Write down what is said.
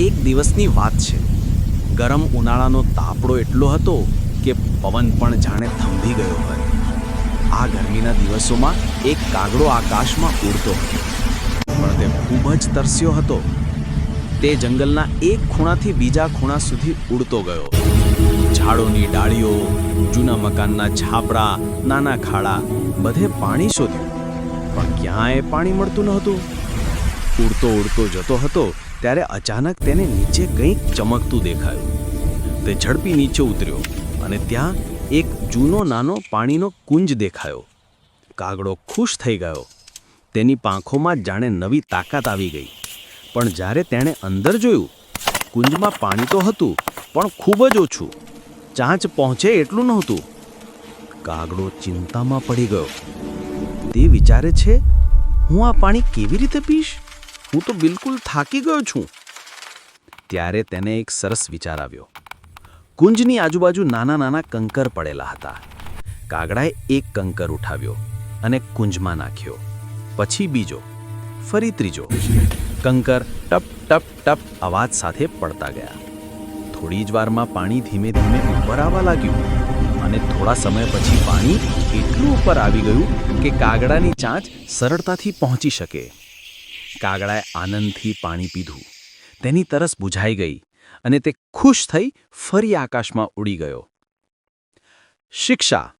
એક દિવસની વાત છે. ગરમ ઉનાળાનો તાપડો એટલો હતો કે પવન પણ જાણે થંભી ગયો હતો. આ ગરમીના દિવસોમાં એક કાગડો આકાશમાં ઉડતો હતો. પણ તે ખૂબ જ તરસ્યો હતો. તે જંગલના એક ખૂણાથી બીજા ખૂણા સુધી ઉડતો ગયો. ઝાડોની ડાળીઓ, જૂના મકાનના છાપરા, નાના ખાડા, બધે પાણી શોધ્યું. પણ ક્યાંય પાણી મળતું નહોતું. ઉડતો ઉડતો જતો હતો ત્યારે અચાનક તેને નીચે કંઈક ચમકતું દેખાયું. તે ઝડપી નીચે ઉતર્યો અને ત્યાં એક જૂનો નાનો પાણીનો કુંજ દેખાયો. કાગડો ખુશ થઈ ગયો. તેની પાંખોમાં જાણે નવી તાકાત આવી ગઈ. પણ જ્યારે તેણે અંદર જોયું, કુંજમાં પાણી તો હતું, પણ ખૂબ જ ઓછું. ચાંચ પહોંચે એટલું નહોતું. કાગડો ચિંતામાં પડી ગયો. તે વિચારે છે, હું આ પાણી કેવી રીતે પીશ? હું તો બિલકુલ થાકી ગયો છું. ત્યારે તેને એક સરસ વિચાર આવ્યો. કુંજની આજુબાજુ નાના નાના કંકર પડેલા હતા. કાગડાએ એક કંકર ઉઠાવ્યો અને કુંજમાં નાખ્યો. પછી બીજો, ફરી ત્રીજો. કંકર ટપ ટપ ટપ અવાજ સાથે પડતા ગયા. થોડી જ વારમાં પાણી ધીમે ધીમે ઉપર આવવા લાગ્યું અને થોડા સમય પછી પાણી એટલું ઉપર આવી ગયું કે કાગડાની ચાંચ સરળતાથી પહોંચી શકે. કાગડાએ આનંદથી પાણી પીધું. તેની તરસ બુઝાઈ ગઈ અને તે ખુશ થઈ ફરી આકાશમાં ઉડી ગયો. શિક્ષા